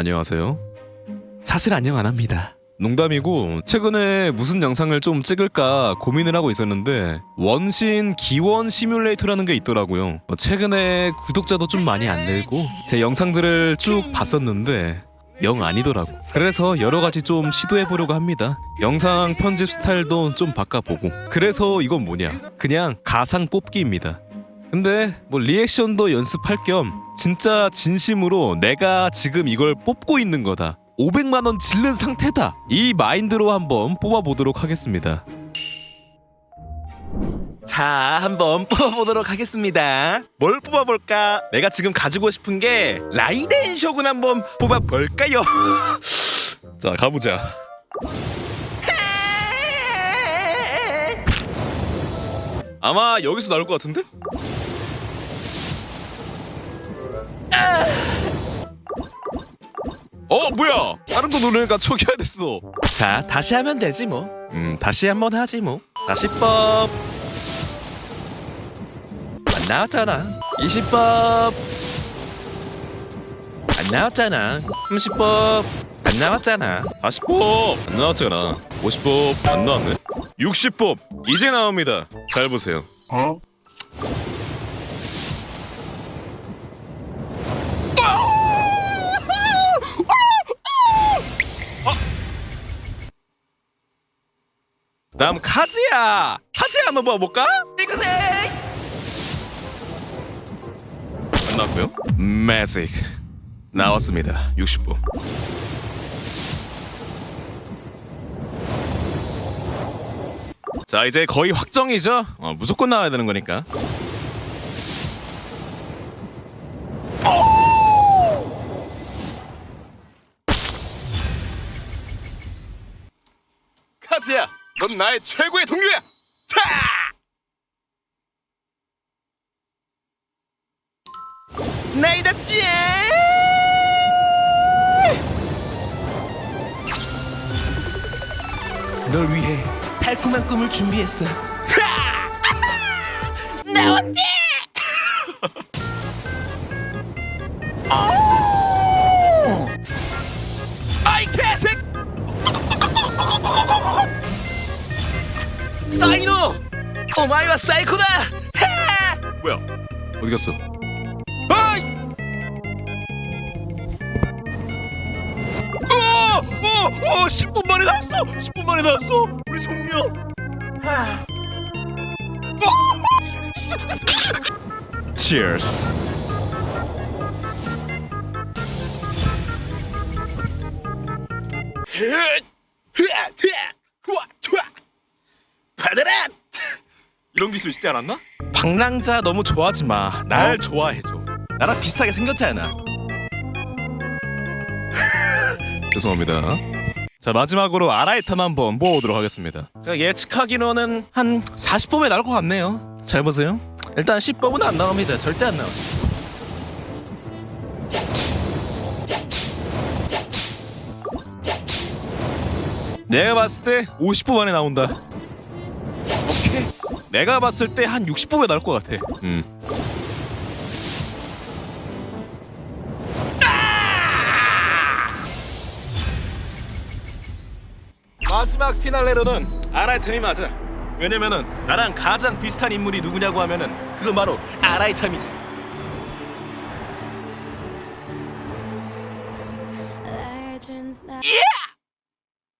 안녕하세요. 사실 안녕 안 합니다. 농담이고 최근에 무슨 영상을 좀 찍을까 고민을 하고 있었는데 원신 기원 시뮬레이터라는 게 있더라고요. 뭐 최근에 구독자도 좀 많이 안 늘고 제 영상들을 쭉 봤었는데 영 아니더라고. 그래서 여러 가지 좀 시도해 보려고 합니다. 영상 편집 스타일도 좀 바꿔보고. 그래서 이건 뭐냐? 그냥 가상 뽑기입니다. 근데 뭐 리액션도 연습할 겸 진짜 진심으로 내가 지금 이걸 뽑고 있는 거다. 500만 원 질른 상태다. 이 마인드로 한번 뽑아 보도록 하겠습니다. 자, 한번 뽑아보도록 하겠습니다. 뭘 뽑아볼까? 내가 지금 가지고 싶은 게 라이덴 쇼군 한번 뽑아볼까요? 자 가보자. 아마 여기서 나올 것 같은데? 어 뭐야? 다른 거 누르니까 초기화 됐어. 자, 다시 하면 되지 뭐. 음 다시 한번 하지 뭐. 다시 법. 안 나왔잖아. 20법. 안 나왔잖아. 30법. 안 나왔잖아. 40법 안 나왔잖아. 50법 안 나왔네. 60법 이제 나옵니다. 잘 보세요. 다음 카즈야. 카즈야 한번 뽑아볼까? 이거세. 안 나왔고요. 매직 나왔습니다. 60법. 자 이제 거의 확정이죠. 어, 무조건 나와야 되는 거니까. 카즈야, 넌 나의 최고의 동료야. 차! 나이다지. 널 위해 달콤한 꿈을 준비했어. 나왔지. 오마이와 사이코다. 뭐야? 어디 갔어? 아이! 어! 어! 어! 10분 만에 나왔어! 10분 만에 나왔어! 우리 종료! 하... Cheers. 받아라! 이런 기술 있지 않았나? 방랑자 너무 좋아하지 마. 날 좋아해줘. 나랑 비슷하게 생겼잖아. 죄송합니다. 자 마지막으로 아라이탐 한번 모아보도록 하겠습니다. 제가 예측하기로는 한 40법에 나올 것 같네요. 잘 보세요. 일단 10법은 안 나옵니다. 절대 안 나와. 내가 봤을 때 50법 안에 나온다. 내가 봤을 때 한 60법에 나올 것 같아. 음. 마지막 피날레로는 아라이탐이 맞아. 왜냐면은 나랑 가장 비슷한 인물이 누구냐고 하면은 그건 바로 now. 예!